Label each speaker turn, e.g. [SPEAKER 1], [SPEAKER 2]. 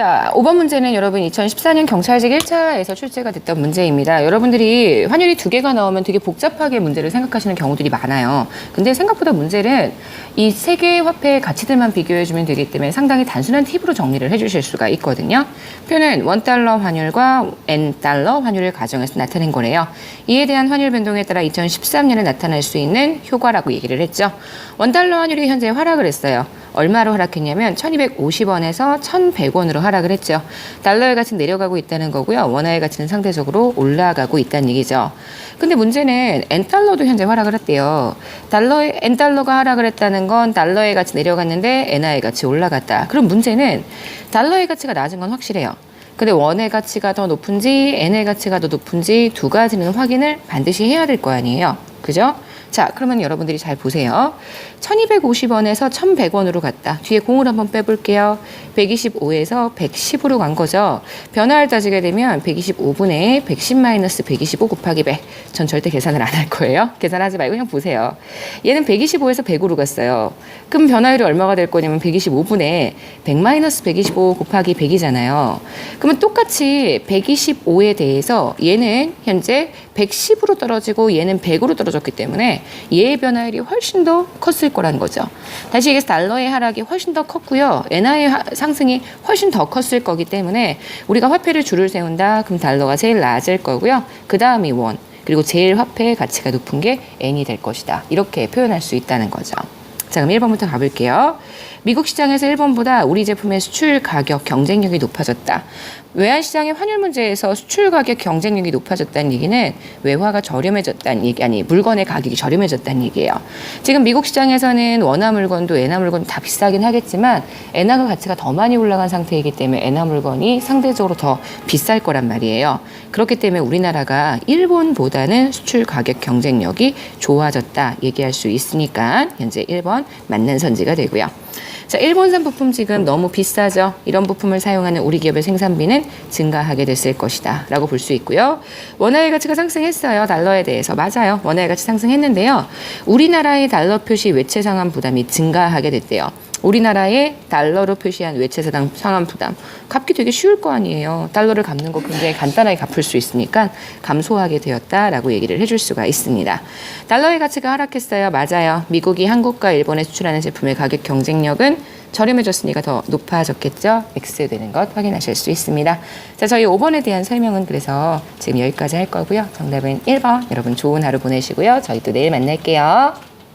[SPEAKER 1] 자, 5번 문제는 여러분 2014년 경찰직 1차에서 출제가 됐던 문제입니다. 여러분들이 환율이 두 개가 나오면 되게 복잡하게 문제를 생각하시는 경우들이 많아요. 근데 생각보다 문제는 이 세 개의 화폐의 가치들만 비교해주면 되기 때문에 상당히 단순한 팁으로 정리를 해주실 수가 있거든요. 표는 원달러 환율과 N달러 환율을 가정해서 나타낸 거래요. 이에 대한 환율 변동에 따라 2013년에 나타날 수 있는 효과라고 얘기를 했죠. 원달러 환율이 현재 하락을 했어요. 얼마로 하락했냐면 1250원에서 1100원으로 하락을 했죠. 달러의 가치는 내려가고 있다는 거고요. 원화의 가치는 상대적으로 올라가고 있다는 얘기죠. 근데 문제는 N달러도 현재 하락을 했대요. 달러의 N달러가 하락을 했다는 건 달러의 가치 내려갔는데 엔화의 가치 올라갔다. 그럼 문제는 달러의 가치가 낮은 건 확실해요. 근데 원의 가치가 더 높은지 N의 가치가 더 높은지 두 가지는 확인을 반드시 해야 될 거 아니에요. 그죠? 자, 그러면 여러분들이 잘 보세요. 1250원에서 1100원으로 갔다. 뒤에 공을 한번 빼볼게요. 125에서 110으로 간 거죠. 변화를 따지게 되면 125분의 110 마이너스 125 곱하기 100. 전 절대 계산을 안 할 거예요. 계산하지 말고 그냥 보세요. 얘는 125에서 100으로 갔어요. 그럼 변화율이 얼마가 될 거냐면 125분의 100 마이너스 125 곱하기 100이잖아요. 그러면 똑같이 125에 대해서 얘는 현재 110으로 떨어지고 얘는 100으로 떨어졌기 때문에 얘의 변화율이 훨씬 더 컸을 거라는 거죠. 다시 얘기해서 달러의 하락이 훨씬 더 컸고요. 엔화의 하- 상승이 훨씬 더 컸을 거기 때문에 우리가 화폐를 줄을 세운다. 그럼 달러가 제일 낮을 거고요. 그 다음이 원. 그리고 제일 화폐의 가치가 높은 게 N이 될 것이다. 이렇게 표현할 수 있다는 거죠. 자, 그럼 1번부터 가볼게요. 미국 시장에서 일본보다 우리 제품의 수출 가격 경쟁력이 높아졌다. 외환 시장의 환율 문제에서 수출 가격 경쟁력이 높아졌다는 얘기는 외화가 저렴해졌다는 얘기 아니 물건의 가격이 저렴해졌다는 얘기예요. 지금 미국 시장에서는 원화 물건도 엔화 물건도 다 비싸긴 하겠지만 엔화가 가치가 더 많이 올라간 상태이기 때문에 엔화 물건이 상대적으로 더 비쌀 거란 말이에요. 그렇기 때문에 우리나라가 일본보다는 수출 가격 경쟁력이 좋아졌다 얘기할 수 있으니까 현재 1번 맞는 선지가 되고요. 자, 일본산 부품 지금 너무 비싸죠. 이런 부품을 사용하는 우리 기업의 생산비는 증가하게 됐을 것이다. 라고 볼 수 있고요. 원화의 가치가 상승했어요. 달러에 대해서. 맞아요. 원화의 가치 상승했는데요. 우리나라의 달러 표시 외채 상환 부담이 증가하게 됐대요. 우리나라의 달러로 표시한 외채 사당 상환 부담 갚기 되게 쉬울 거 아니에요. 달러를 갚는 거 굉장히 간단하게 갚을 수 있으니까 감소하게 되었다라고 얘기를 해줄 수가 있습니다. 달러의 가치가 하락했어요. 맞아요. 미국이 한국과 일본에 수출하는 제품의 가격 경쟁력은 저렴해졌으니까 더 높아졌겠죠. X 되는 것 확인하실 수 있습니다. 자, 저희 5번에 대한 설명은 그래서 지금 여기까지 할 거고요. 정답은 1번. 여러분 좋은 하루 보내시고요. 저희 또 내일 만날게요.